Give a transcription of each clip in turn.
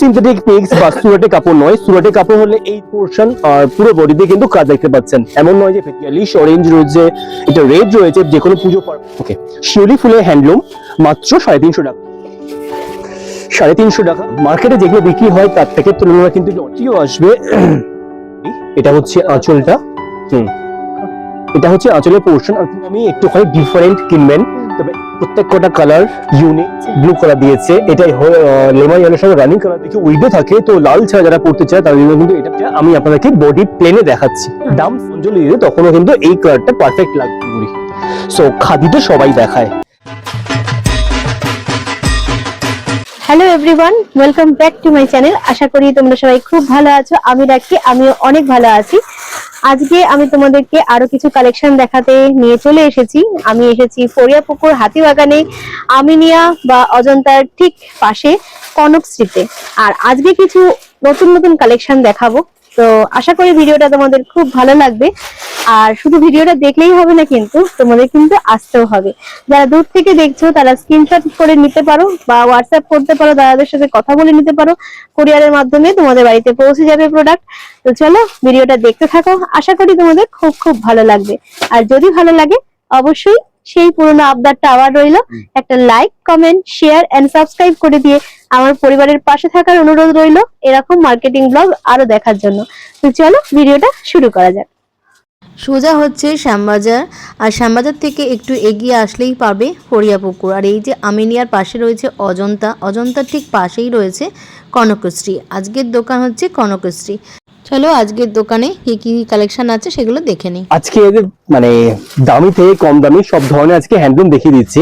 Synthetic pix বা সুরাটে কাপড় নয়। সুরাটে কাপড় হলে এই পোর্শন আর পুরো বডিতে কিন্তু কাজ দেখতে পাচ্ছেন। এমন নয় যে ইয়ালিশ অরেঞ্জ রয়েছে, এটা রেড রয়েছে, যে কোনো পুজো ওকে শিউলি ফুলের হ্যান্ডলুম মাত্র সাড়ে তিনশো টাকা। সাড়ে তিনশো টাকা। মার্কেটে যেগুলো বিক্রি হয়, তার থেকে তুলনায় কিন্তু লটিও আসবে। এটা হচ্ছে আঁচলটা। হুম। এটা হচ্ছে আঁচলের পোর্শন আমি একটুখানি ডিফারেন্ট কিনবেন। তবে প্রত্যেক কটা কালার ইউনিক ব্লু কালার দিয়েছে। এটাই লেমন ইয়েলোর সঙ্গে রানিং কালার দেখে উইডো থাকে। তো লাল ছাড়া যারা পড়তে চায় তাদের জন্য কিন্তু এটা আমি আপনাদেরকে বডি প্লেনে দেখাচ্ছি। দাম অঞ্জলি দিলে তখনও কিন্তু এই কালারটা পারফেক্ট লাগবে। সো খাদি তো সবাই দেখায়। Hello everyone welcome back to my channel আশা করি তোমরা সবাই খুব ভালো আছো। আমি রাখি, আমিও অনেক ভালো আছি। আজকে আমি তোমাদেরকে আরও কিছু কালেকশন দেখাতে নিয়ে চলে এসেছি। আমি এসেছি ফরিয়াপুকুর হাতিবাগানে আমিনিয়া বা অজন্তার ঠিক পাশে কনক স্ট্রিটে। আর আজকে কিছু নতুন নতুন কালেকশন দেখাবো। তো আশা করি ভিডিওটা তোমাদের খুব ভালো লাগবে। আর শুধু ভিডিওটা দেখলেই হবে না কিন্তু, তোমাদের কিন্তু আসতেও হবে। যারা দূর থেকে দেখছ, তারা স্ক্রিনশট করে নিতে পারো বা হোয়াটসঅ্যাপ করতে পারো দাদাদের সাথে কথা বলে নিতে পারো। কুরিয়ারের মাধ্যমে তোমাদের বাড়িতে পৌঁছে যাবে প্রোডাক্ট তো চলো, ভিডিওটা দেখতে থাকো। আশা করি তোমাদের খুব খুব ভালো লাগবে। আর যদি ভালো লাগে, অবশ্যই সেই পুরনো আবদারটা আবার রইল। একটা like comment share and subscribe করে দিয়ে আমার পরিবারের পাশে থাকার অনুরোধ রইল এরকম মার্কেটিং ব্লগ আরও দেখার জন্য। তো চলো ভিডিওটা শুরু করা যাক। সোজা হচ্ছে শ্যামবাজার আর শ্যামবাজার থেকে একটু এগিয়ে আসলেই পাবে ফরিয়াপুকুর আর এই যে আমিনিয়ার পাশে রয়েছে অজন্তা অজন্তার ঠিক পাশেই রয়েছে কনকশ্রী। আজকের দোকান হচ্ছে কনকশ্রী। চলো আজকের দোকানে কি কি কালেকশন আছে সেগুলো দেখে নিই। আজকে এদের মানে দামি থেকে কম দামি সব ধরনের আজকে হ্যান্ডলুম দেখিয়ে দিচ্ছি।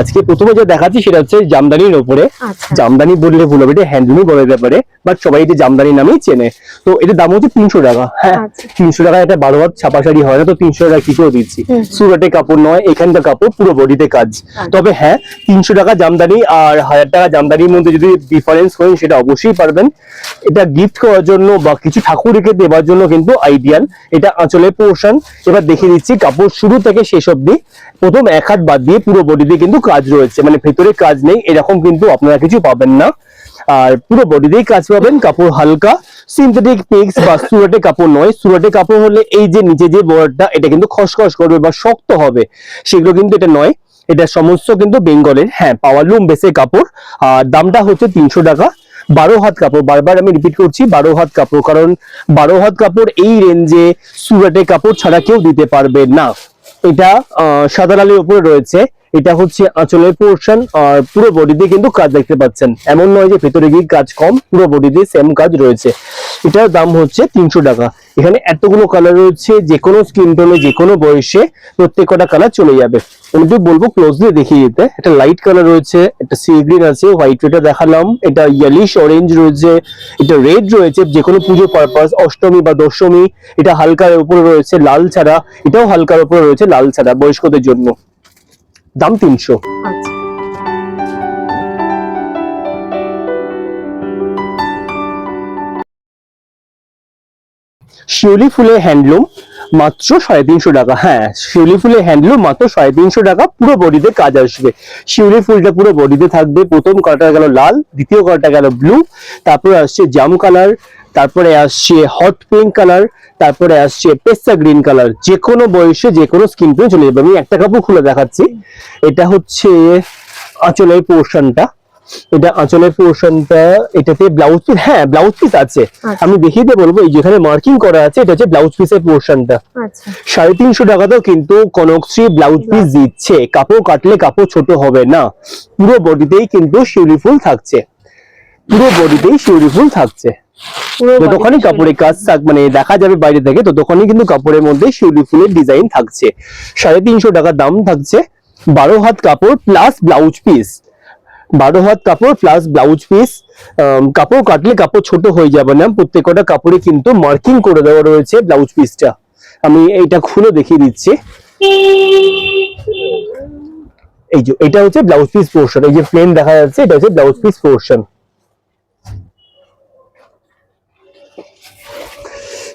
আজকে প্রথমে যে দেখাচ্ছি সেটা হচ্ছে জামদানির ওপরে। আচ্ছা। জামদানি বললে ভুল হবে এটা হ্যান্ডলুমই বলা যেতে পারে বাট সবাই এটা জামদানি নামেই চেনে। তো এটার দাম হচ্ছে তিনশো টাকা। হ্যাঁ আচ্ছা। তিনশো টাকা একটা বারো হাত ছাপা শাড়ি হয় না তো তিনশো টাকা কি করে দিচ্ছি। সুরাটে কাপড় নয় এখানকার কাপড় পুরো বডিতে কাজ। আচ্ছা। তবে হ্যাঁ তিনশো টাকা জামদানি আর হাজার টাকা জামদানির মধ্যে যদি ডিফারেন্স করেন সেটা অবশ্যই পারবেন। এটা গিফট করার জন্য বা কিছু ঠাকুরকে দেওয়ার জন্য কিন্তু আইডিয়াল এটা আঁচলের পোর্শন এবার দেখিয়ে দিচ্ছি, কাপড় শুরু থেকে শেষ অব্দি প্রথম এক হাত বাদ দিয়ে পুরো বডিতে কিন্তু কাজ রয়েছে। মানে ভেতরে কাজ নেই, এরকম কিন্তু আপনারা কিছু পাবেন না। আর পুরো বডিতেই কাজ পাবেন, কাপড় হালকা। সিনথেটিক পিক্স বা সুরাটে কাপড় নয়। সুরাটে কাপড় হলে এই যে নিচে যে বর্ডারটা এটা কিন্তু খসখস করবে বা শক্ত হবে। সেগুলো কিন্তু এটা নয়। এটা সমস্ত কিন্তু বেঙ্গলের হ্যাঁ পাওয়ার লুম বেসে কাপড়। আর দামটা হচ্ছে তিনশো টাকা। বারো হাত কাপড় বারবার আমি রিপিট করছি বারো হাত কাপড় কারণ বারো হাত কাপড় এই রেঞ্জে সুরাটে কাপড় ছাড়া কেউ দিতে পারবে না। এটা আহ, সাদা লালের উপরে রয়েছে। এটা হচ্ছে আঁচলের পোর্শন আর পুরো বডিতে কিন্তু কাজ দেখতে পাচ্ছেন। এমন নয় যে ভেতরে গিয়ে কাজ কম, পুরো বডিতে সেম কাজ রয়েছে। এটার দাম হচ্ছে তিনশো টাকা। এখানে এতগুলো কালার রয়েছে, যে কোনো স্কিন টোনে যে কোনো বয়সে প্রত্যেক কটা কালার চলে যাবে। আমি বলব ক্লোজলি দেখিয়ে দিতে, একটা লাইট কালার রয়েছে, একটা সি গ্রিন আছে হোয়াইট এটা দেখালাম, এটা ইয়েলিশ অরেঞ্জ রয়েছে, এটা রেড রয়েছে, যে কোনো পুজো পারপাস অষ্টমী বা দশমী, এটা হালকার উপরে রয়েছে, লাল ছাড়া, এটাও হালকার উপরে রয়েছে, লাল ছাড়া, বয়স্কদের জন্য। দাম তিনশো। আচ্ছা। শিউলি ফুলের হ্যান্ডলুম মাত্র সাড়ে তিনশো টাকা। হ্যাঁ শিউলি ফুলের হ্যান্ডলুম মাত্র সাড়ে তিনশো টাকা পুরো বডিতে কাজ আসবে। শিউলি ফুলটা পুরো বডিতে থাকবে। প্রথম কালারটা গেল লাল দ্বিতীয় কালারটা গেল ব্লু তারপর আসছে জাম কালার তারপরে আসছে হট পিঙ্ক কালার তারপরে আসছে পেস্তা গ্রিন কালার যে কোনো বয়সে যে কোনো স্কিন টোনে চলে যাবে। আমি একটা কাপড় খুলে দেখাচ্ছি। এটা হচ্ছে আঁচলের পোর্শনটা এটা আঁচলের পোর্শনটা এটাতে ব্লাউজ পিস হ্যাঁ ব্লাউজ পিস আছে। আচ্ছা। আমি দেখিয়ে দিয়ে বলব এই যেখানে মার্কিং করা আছে এটা হচ্ছে ব্লাউজ পিসের পোর্শনটা সাড়ে তিনশো টাকাতেও কিন্তু কনকশ্রী ব্লাউজ পিস দিচ্ছে। কাপড় কাটলে কাপড় ছোট হবে না। পুরো বডিতেই কিন্তু শিউলি ফুল থাকছে। পুরো বডিতেই শিউলি ফুল থাকছে। যতক্ষণই কাপড়ের কাজ থাক- মানে দেখা যাবে বাইরে থেকে ততক্ষণই কিন্তু কাপড়ের মধ্যে শিউলি ফুলের ডিজাইন থাকছে। সাড়ে তিনশো টাকা দাম থাকছে বারো হাত কাপড় প্লাস ব্লাউজ পিস বারো হাত কাপড় প্লাস ব্লাউজ পিস কাপড় কাটলে কাপড় ছোট হয়ে যাবে না প্রত্যেকটা কাপড়ে কিন্তু মার্কিং করে দেওয়া রয়েছে ব্লাউজ পিসটা আমি এইটা খুলে দেখিয়ে দিচ্ছি। এই যে এটা হচ্ছে ব্লাউজ পিস পোর্শন এই যে প্লেন দেখা যাচ্ছে এটা হচ্ছে ব্লাউজ পিস পোর্শন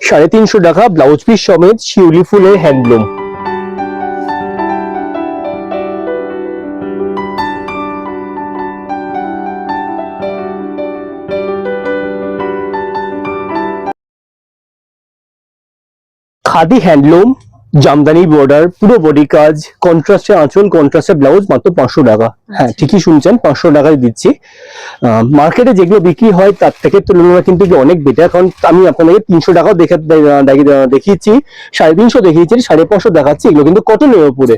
সাড়ে তিনশো টাকা ব্লাউজ পিস সমেত শিউলি ফুলের handloom khadi handloom Jamdani border পুরো বডি কাজ কন্ট্রাস্টে আঁচল কন্ট্রাস্টে ব্লাউজ মাত্র পাঁচশো টাকা। হ্যাঁ ঠিকই শুনছেন পাঁচশো টাকায় দিচ্ছি। মার্কেটে যেগুলো বিক্রি হয় তার থেকে তুলনায় কিন্তু অনেক বেটার কারণ আমি আপনাদেরকে তিনশো টাকাও দেখে দেখিয়েছি সাড়ে তিনশো দেখিয়েছি সাড়ে পাঁচশো দেখাচ্ছি এগুলো কিন্তু কটনের উপরে।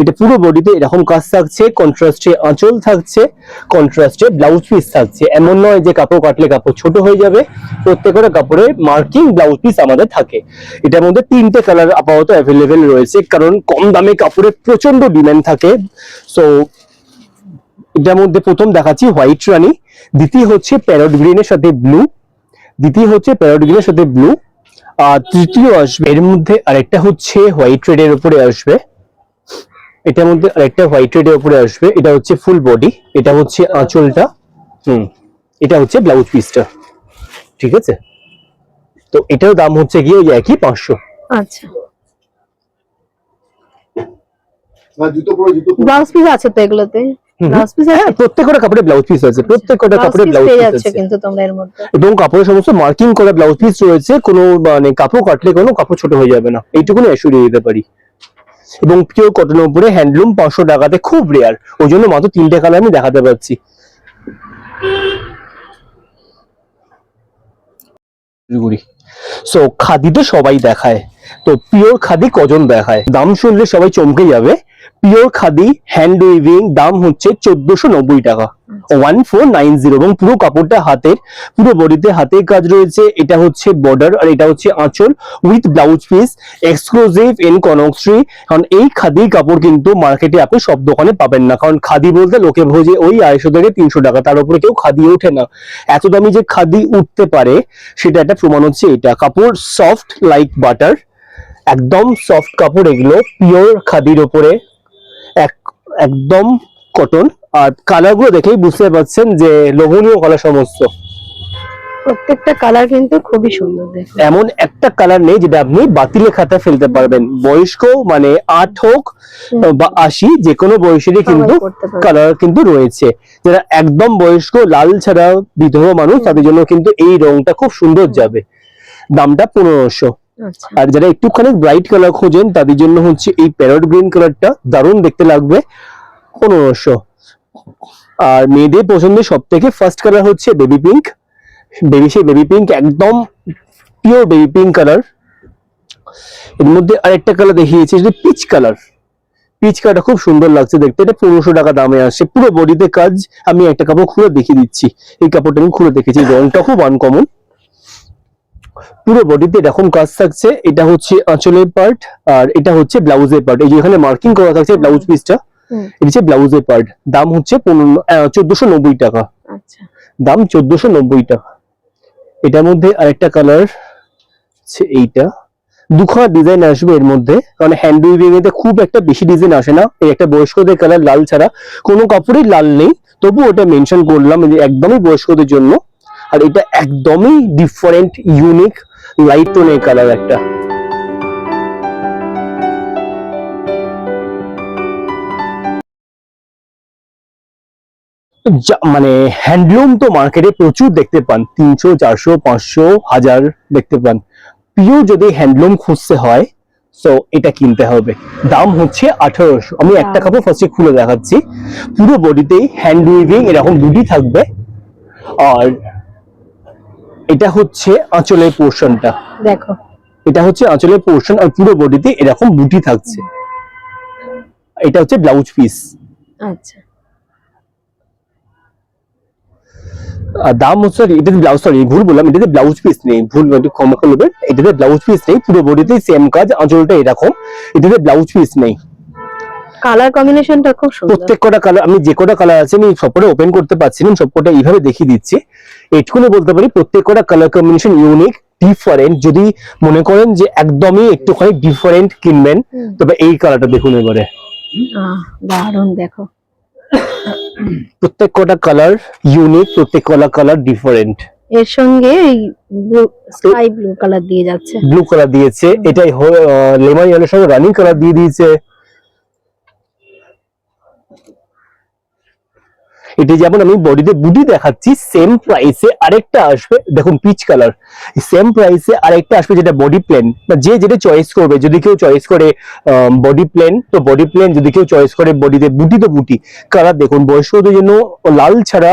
এটা পুরো বডিতে এরকম কাজ থাকছে কন্ট্রাস্টে আঁচল থাকছে কন্ট্রাস্টে ব্লাউজ পিস থাকছে। এমন নয় যে কাপড় কাটলে কাপড় ছোট হয়ে যাবে প্রত্যেকটা কাপড়ে মার্কিং ব্লাউজ পিস আমাদের থাকে। এটার মধ্যে তিনটে কালার আপাতত অ্যাভেলেবেল রয়েছে, কারণ কম দামে কাপড়ের প্রচণ্ড ডিমান্ড থাকে। সো এটার মধ্যে প্রথম দেখাচ্ছি হোয়াইট রানী, দ্বিতীয় হচ্ছে প্যারট গ্রিনের সাথে ব্লু দ্বিতীয় হচ্ছে প্যারট গ্রিনের সাথে ব্লু আর তৃতীয় আসবে, এর মধ্যে আরেকটা হচ্ছে হোয়াইট রেড এর উপরে আসবে। এটার মধ্যে আরেকটা হোয়াইট রেড এর উপরে আসবে, এটা হচ্ছে ফুল বডি এটা হচ্ছে আঁচলটা, হুম, এটা হচ্ছে ব্লাউজ পিসটা ঠিক আছে? তো এটার দাম হচ্ছে গিয়ে ওই একই পাঁচশো। আচ্ছা না জুতো পরো জুতো পরো ব্লাউজ পিস আছে তো এগুলোতে? ব্লাউজ পিস হ্যাঁ আছে প্রত্যেকটা কাপড়ে ব্লাউজ পিস আছে প্রত্যেকটা ব্লাউজ কাপড়ে ব্লাউজ পিস আছে। কিন্তু তোমরা এর মধ্যে। এবং কাপড়ের সমস্ত মার্কিং করা ব্লাউজ পিস রয়েছে কোনো মানে কাপড় কাটলে কোনো কাপড় ছোট হয়ে যাবে না। এইটুকুনি অ্যাসুরিয়ে দিতে পারি। এবং পিওর কটনের উপরে হ্যান্ডলুম পাঁচশো টাকাতে খুব রেয়ার ওই জন্য মাত্র তিনটে কালার আমি দেখাতে পারছি। সো খাদি তো সবাই দেখায়। তো পিওর খাদি কজন দেখায়? দাম শুনলে সবাই চমকে যাবে। পিওর খাদি হ্যান্ড উইভিং দাম হচ্ছে চোদ্দশো নব্বই টাকা। ওয়ান ফোর নাইন জিরো এবং পুরো কাপড়টা হাতের পুরো বডিতে হাতের কাজ রয়েছে। এটা হচ্ছে বর্ডার আর এটা হচ্ছে আঁচল with blouse piece exclusive in Kanakshree কারণ এই খাদি কাপড় কিন্তু মার্কেটে আপনি সব দোকানে পাবেন না। কারণ খাদি বলতে লোকে ভোজে ওই আড়াইশো থেকে তিনশো টাকা। তার উপরে কেউ খাদি ওঠে না। এত দামি যে খাদি উঠতে পারে সেটা একটা প্রমাণ হচ্ছে এটা। কাপড় সফট লাইক বাটার একদম সফট কাপড় এগুলো পিওর খাদির ওপরে এক একদম কটন আর কালারগুলো দেখেই বুঝতে পারছেন যে লোভনীয় কালার সমস্ত। প্রত্যেকটা কালার কিন্তু খুবই সুন্দর এমন একটা কালার নেই যেটা আপনি বাতিলের খাতায় ফেলতে পারবেন। বয়স্ক মানে আট হোক বা আশি যে কোনো বয়সেরই কিন্তু কালার কিন্তু রয়েছে। যারা একদম বয়স্ক লাল ছাড়া বিধবা মানুষ তাদের জন্য কিন্তু এই রংটা খুব সুন্দর যাবে। দামটা পনেরোশো। আর যারা একটুখানি ব্রাইট কালার খোঁজেন, তাদের জন্য হচ্ছে এই প্যারট গ্রিন কালারটা দারুণ দেখতে লাগবে। পনেরোশো। আর মেয়েদের পছন্দের সব থেকে ফার্স্ট কালার হচ্ছে বেবি পিঙ্ক বেবি সেই বেবি পিঙ্ক একদম পিওর বেবি পিঙ্ক কালারের মধ্যে আরেকটা কালার দেখিয়েছে যেটা পিচ কালার পিচ কালারটা খুব সুন্দর লাগছে দেখতে। এটা পনেরোশো টাকা দামে আসে পুরো বডিতে কাজ আমি একটা কাপড় খুলে দেখিয়ে দিচ্ছি। এই কাপড়টা আমি খুলে দেখেছি। রংটা খুব আনকমন পুরো বডিতে এরকম কাজ থাকছে এটা হচ্ছে আঁচলের পার্ট আর এটা হচ্ছে ব্লাউজের পার্ট এই যে এখানে মার্কিং করা থাকছে ব্লাউজ পিসটা এটা হচ্ছে ব্লাউজের পার্ট দাম হচ্ছে চোদ্দশো নব্বই টাকা। আচ্ছা। দাম চোদ্দশো নব্বই টাকা। এটার মধ্যে আরেকটা কালার এইটা। দুখানা ডিজাইন আসবে এর মধ্যে কারণ হ্যান্ড উইভিং এতে খুব একটা বেশি ডিজাইন আসে না। এই একটা বয়স্কদের কালার লাল ছাড়া। কোনো কাপড়েই লাল নেই তবু ওটা মেনশন করলাম যে একদমই বয়স্কদের জন্য। আর এটা একদমই ডিফারেন্ট ইউনিক লাইট টোনের কালার একটা মানে হ্যান্ডলুম তো মার্কেটে প্রচুর দেখতে পান তিনশো চারশো পাঁচশো হাজার দেখতে পান। পিওর যদি হ্যান্ডলুম খুঁজতে হয় তো এটা কিনতে হবে। দাম হচ্ছে আঠারোশো। আমি একটা কাপড় ফার্স্টে খুলে দেখাচ্ছি। পুরো বডিতেই হ্যান্ড উইভিং এরকম বুটি থাকবে। আর এটা হচ্ছে আঁচলের পোর্শনটা। দেখো। এটা হচ্ছে আঁচলের পোর্শন আর পুরো বডিতে এরকম বুটি থাকছে। এটা হচ্ছে ব্লাউজ পিস। আচ্ছা। দাম হচ্ছে এটাতে ব্লাউজ সরি ভুল বললাম এটাতে ব্লাউজ পিস নেই ভুল একটু ক্ষমা করবে এটাতে ব্লাউজ পিস নেই পুরো বডিতে সেম কাজ আঁচলটা এরকম এটাতে ব্লাউজ পিস নেই। কালার কম্বিনেশনটা খুব সুন্দর। প্রত্যেক কটা কালার আমি যে কটা কালার আছে আমি সবকটা ওপেন করতে পারছি না সবকটা এইভাবে দেখিয়ে দিচ্ছি। এটুকুনি বলতে পারি প্রত্যেক কটা কালার কম্বিনেশন ইউনিক ডিফারেন্ট যদি মনে করেন যে একদমই একটুখানি ডিফারেন্ট কিনবেন তবে এই কালারটা দেখুন এবারে। দারুণ দেখো। প্রত্যেক কটা কালার ইউনিক প্রত্যেক কটা কালার ডিফারেন্ট এর সঙ্গে এই ব্লু স্কাই ব্লু কালার দিয়ে যাচ্ছে। ব্লু কালার দিয়েছে। এটাই লেমন ইয়েলোর সঙ্গে রানিং কালার দিয়ে দিয়েছে। এটা যেমন আমি বডিতে বুটি দেখাচ্ছি সেম প্রাইসে আরেকটা আসবে, দেখুন পিচ কালার সেম প্রাইসে আরেকটা আসবে যেটা বডি প্লেন বা যে যেটা চয়েস করবে, যদি কেউ চয়েস করে বডি প্লেন তো বডি প্লেন যদি কেউ চয়েস করে বডিতে বুটি, তো বুটি কালার দেখুন, বয়স্কদের জন্য লাল ছাড়া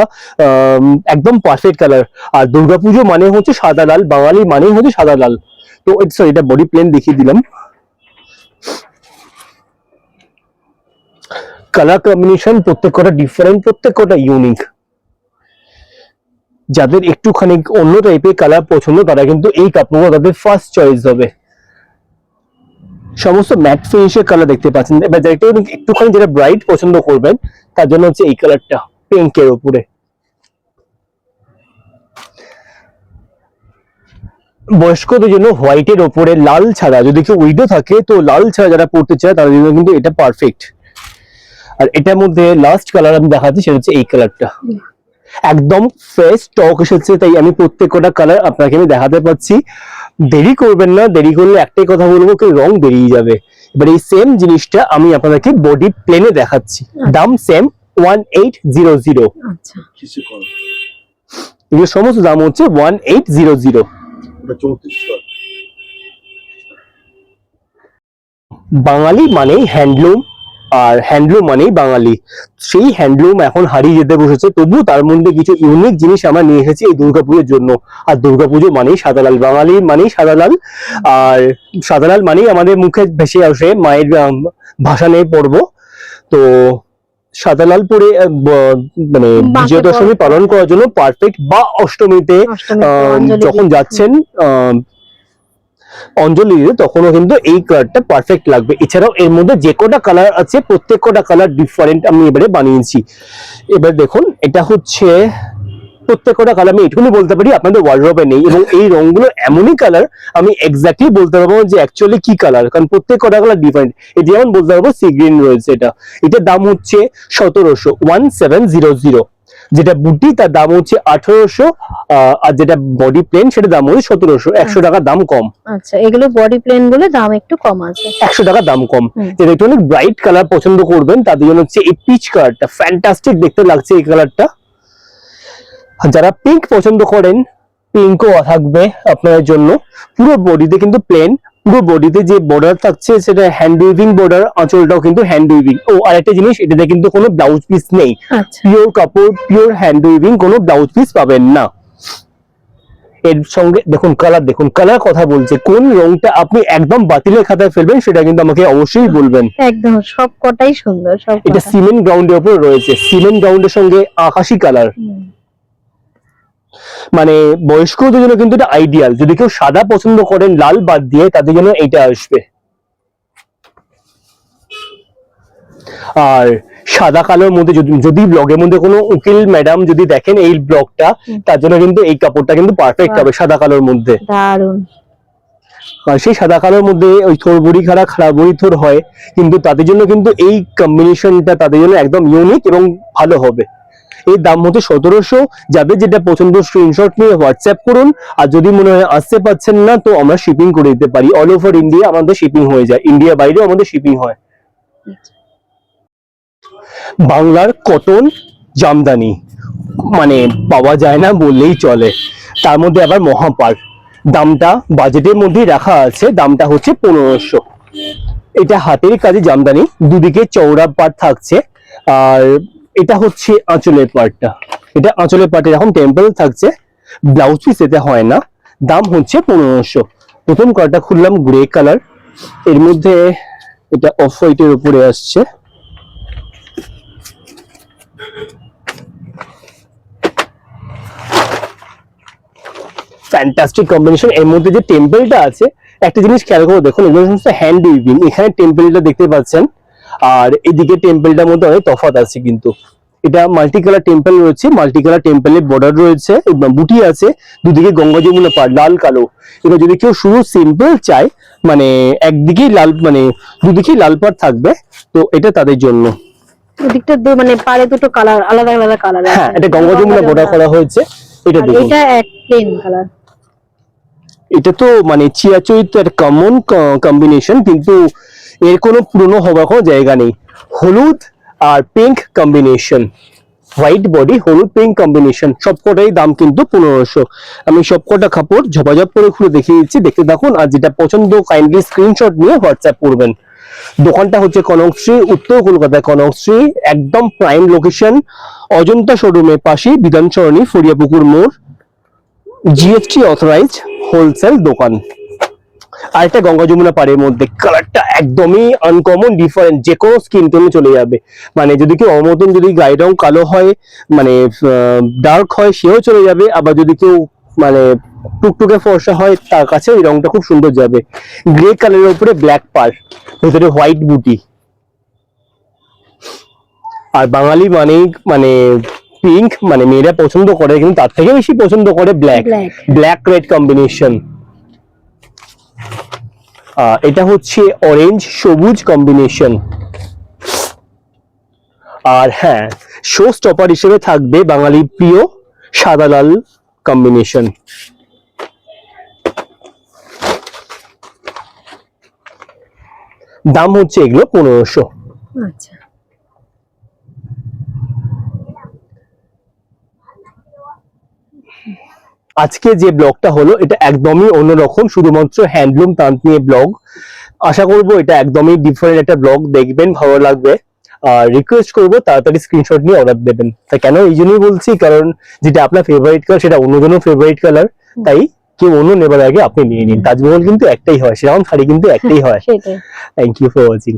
একদম পারফেক্ট কালার আর দুর্গাপুজো মানে হচ্ছে সাদা লাল, বাঙালি মানে হচ্ছে সাদা লাল। তো সরি এটা বডি প্লেন দেখিয়ে দিলাম। কালার কম্বিনেশন প্রত্যেক কটা ডিফারেন্ট প্রত্যেক কটা ইউনিক যাদের একটুখানি অন্য টাইপের কালার পছন্দ, তারা কিন্তু এই কাপড়গুলো তাদের ফার্স্ট চয়েস হবে। সমস্ত ম্যাট ফিনিশের কালার দেখতে পাচ্ছেন। এবার একটু একটুখানি যেটা ব্রাইট পছন্দ করবেন, তার জন্য হচ্ছে এই কালারটা পিঙ্কের উপরে। বয়স্কদের জন্য হোয়াইটের ওপরে লাল ছাড়া যদি কেউ উইডো থাকে, তো লাল ছাড়া যারা পড়তে চায়, তাদের জন্য কিন্তু এটা পারফেক্ট আর এটার মধ্যে লাস্ট কালার আমি দেখাচ্ছি সেটা হচ্ছে এই কালারটা একদম ফ্রেশ স্টক এসেছে তাই আমি প্রত্যেকটা কালার আপনাকে আমি দেখাতে পাচ্ছি। দেরি করবেন না দেরি করলে একটাই কথা বলব কি রং বেরিয়ে যাবে। এবার এই সেম জিনিসটা আমি আপনাদেরকে বডি প্লেনে দেখাচ্ছি। দাম same one eight zero zero আচ্ছা। এগুলো সমস্ত দাম হচ্ছে one eight zero zero Bangali মানেই হ্যান্ডলুম আর হ্যান্ডলুম মানেই বাঙালি। সেই হ্যান্ডলুম এখন হারিয়ে যেতে বসেছে তবু তার মধ্যে কিছু ইউনিক জিনিস আমরা নিয়ে এসেছি এই দুর্গাপুজোর জন্য। আর দুর্গাপুজো মানেই সাদালাল বাঙালি মানেই সাদালাল। আর সাদালাল মানেই আমাদের মুখে ভেসে আসে মায়ের আম, ভাসানে পড়ব তো সাদালাল পরে মানে বিজয় দশমী পালন করার জন্য পারফেক্ট বা অষ্টমীতে অষ্টমীতে আহ, যখন যাচ্ছেন আহ, অঞ্জলি দিতে তখনও কিন্তু এই কালারটা পারফেক্ট লাগবে। এছাড়াও এর মধ্যে যে কটা কালার আছে প্রত্যেক কটা কালার ডিফারেন্ট আমি এবারে বানিয়েছি। এবার দেখুন, এটা হচ্ছে প্রত্যেক কটা কালার আমি এটুকুনি বলতে পারি, আপনাদের ওয়ার্ড্রপে নেই। এবং এই রংগুলো এমনই কালার আমি এক্স্যাক্টলি বলতে পারব যে অ্যাকচুয়ালি কি কালার কারণ প্রত্যেক কটা কালার ডিফারেন্ট এটা যেমন বলতে পারব সি গ্রিন রয়েছে এটা। এটার দাম হচ্ছে সতেরোশো ওয়ান সেভেন জিরো জিরো যেটা বুটি তার দাম হচ্ছে আঠারোশো আর যেটা বডি প্লেন সেটা দাম হচ্ছে সতেরোশো। একশো টাকা দাম কম। আচ্ছা এগুলো বডি প্লেনগুলো দাম একটু কম আছে। একশো টাকা দাম কম। যেটা একটু অনেক ব্রাইট কালার পছন্দ করবেন তাদের জন্য হচ্ছে এই পিচ কালারটা ফ্যান্টাস্টিক দেখতে লাগছে এই কালারটা যারা পিঙ্ক পছন্দ করেন পিঙ্কও থাকবে আপনাদের জন্য। পুরো বডিতে কিন্তু প্লেন পুরো বডিতে যে বর্ডার থাকছে সেটা হ্যান্ড উইভিং বর্ডার আঁচলটাও কিন্তু হ্যান্ড উইভিং ও আরেকটা জিনিস এটাতে কিন্তু কোনো ব্লাউজ পিস নেই। আচ্ছা। পিওর কাপড় পিওর হ্যান্ড উইভিং কোনো ব্লাউজ পিস পাবেন না। এর সঙ্গে দেখুন কালার দেখুন কালার কথা বলছে। কোন রংটা আপনি একদম বাতিলের খাতায় ফেলবেন সেটা কিন্তু আমাকে অবশ্যই বলবেন। একদম সব কটাই সুন্দর সব এটা সিমেন্ট গ্রাউন্ডের উপর রয়েছে। সিমেন্ট গ্রাউন্ডের সঙ্গে আকাশি কালার। মানে বয়স্কদের জন্য কিন্তু এটা আইডিয়াল যদি কেউ সাদা পছন্দ করেন লাল বাদ দিয়ে তাদের জন্য এটা আসবে। আর সাদা কালোর মধ্যে যদি যদি ব্লগের মধ্যে কোনো উকিল ম্যাডাম যদি দেখেন এই ব্লগটা তার জন্য কিন্তু এই কাপড়টা কিন্তু পারফেক্ট হবে সাদা কালোর মধ্যে। আর সেই সাদা কালোর মধ্যে ওই থোর বড়ি খাড়া খারাপ বড়ি থোর হয় কিন্তু তাদের জন্য কিন্তু এই কম্বিনেশনটা তাদের জন্য একদম ইউনিক এবং ভালো হবে। এর দাম হচ্ছে সতেরোশো যাদের যেটা পছন্দ স্ক্রিনশট নিয়ে হোয়াটসঅ্যাপ করুন। আর যদি মনে হয় আসতে পারছেন না, তো আমরা শিপিং করে দিতে পারি। অল ওভার ইন্ডিয়া আমাদের শিপিং হয়ে যায়। ইন্ডিয়া বাইরেও আমাদের শিপিং হয়। বাংলার কটন জামদানি মানে পাওয়া যায় না বললেই চলে। তার মধ্যে আবার মহাপার দামটা বাজেটের মধ্যেই রাখা আছে। দামটা হচ্ছে পনেরোশো। এটা হাতের কাজে জামদানি। দুদিকে চৌড়া পাট থাকছে। আর এটা হচ্ছে আঁচলের পাটটা। এটা আঁচলের পাটে এখন টেম্পল থাকছে। ব্লাউজ পিস এতে হয় না। দাম হচ্ছে পনেরোশো। প্রথম কালারটা খুললাম গ্রে কালারের মধ্যে এটা অফ হোয়াইটের উপরে আসছে। ফ্যান্টাস্টিক কম্বিনেশন এর মধ্যে যে টেম্পলটা আছে, একটা জিনিস খেয়াল করে, দেখুন, এগুলো সমস্ত হ্যান্ড উইভিং এখানে টেম্পলটা দেখতে পাচ্ছেন। আর এদিকে টেম্পলটার মধ্যে অনেক তফাৎ আছে কিন্তু। এটা মাল্টি কালার টেম্পল রয়েছে মাল্টি কালার টেম্পলের বর্ডার রয়েছে বুটি আছে দুদিকে গঙ্গা যমুনা পার লাল কালো। এবার যদি কেউ শুধু সিম্পল চায় মানে একদিকেই লাল মানে দুদিকেই লাল পাড় থাকবে তো এটা তাদের জন্য। ওদিকটা মানে পাড়ে দুটো কালার আলাদা আলাদা কালার হ্যাঁ এটা গঙ্গা যমুনা বর্ডার করা হয়েছে এটা দেখুন। এটা এক প্লেন কালার এটা তো মানে চিরাচরিত একটা কমন কম্বিনেশন কিন্তু এর কোনো পুরনো হবার কোনো জায়গা নেই। হলুদ আর পিঙ্ক কম্বিনেশন হোয়াইট বডি হলুদ পিঙ্ক কম্বিনেশন সবকটাই দাম কিন্তু পনেরোশো। আমি সবকটা কাপড় ঝপাঝপ করে খুলে দেখিয়ে দিচ্ছি। দেখতে দেখুন আর যেটা পছন্দ কাইন্ডলি স্ক্রিনশট নিয়ে হোয়াটসঅ্যাপ করবেন। দোকানটা হচ্ছে কনকশ্রী, উত্তর কলকাতায় কনকশ্রী, একদম প্রাইম লোকেশন অজন্তা শোরুমের পাশে বিধানসরণী ফরিয়াপুকুর মোড় জিএসটি অথরাইজড হোলসেল দোকান। আর একটা গঙ্গা যমুনা পাড়ের মধ্যে কালারটা একদমই আনকমন ডিফারেন্ট যে কোনো স্কিন টোনে চলে যাবে। মানে যদি কেউ অমতন যদি গায়ের রং কালো হয় মানে ডার্ক হয় সেও চলে যাবে। আবার যদি কেউ মানে টুকটুকে ফর্সা হয় তার কাছে এই রংটা খুব সুন্দর যাবে। গ্রে কালারের উপরে ব্ল্যাক পার ভেতরে হোয়াইট বুটি আর বাঙালি মানেই মানে পিঙ্ক মানে মেয়েরা পছন্দ করে কিন্তু তার থেকে বেশি পছন্দ করে ব্ল্যাক ব্ল্যাক রেড কম্বিনেশন এটা হচ্ছে অরেঞ্জ সবুজ কম্বিনেশন আর হ্যাঁ শো স্টপার হিসেবে থাকবে বাঙালি প্রিয় সাদা লাল কম্বিনেশন দাম হচ্ছে এগুলো পনেরোশো। আচ্ছা। আজকে যে ব্লগটা হলো এটা একদমই অন্যরকম শুধুমাত্র হ্যান্ডলুম তাঁত নিয়ে ব্লগ। আশা করব এটা একদমই ডিফারেন্ট একটা ব্লগ দেখবেন ভালো লাগবে। আর রিকোয়েস্ট করব তাড়াতাড়ি স্ক্রিনশট নিয়ে অর্ডার দেবেন। তা কেন এই জন্যই বলছি কারণ যেটা আপনার ফেভারিট কালার সেটা অন্যজনের ফেভারিট কালার তাই কেউ অন্য নেবার আগে আপনি নিয়ে নিন। তাজমহল কিন্তু একটাই হয় সেরকম শাড়ি কিন্তু একটাই হয়। Thank you for watching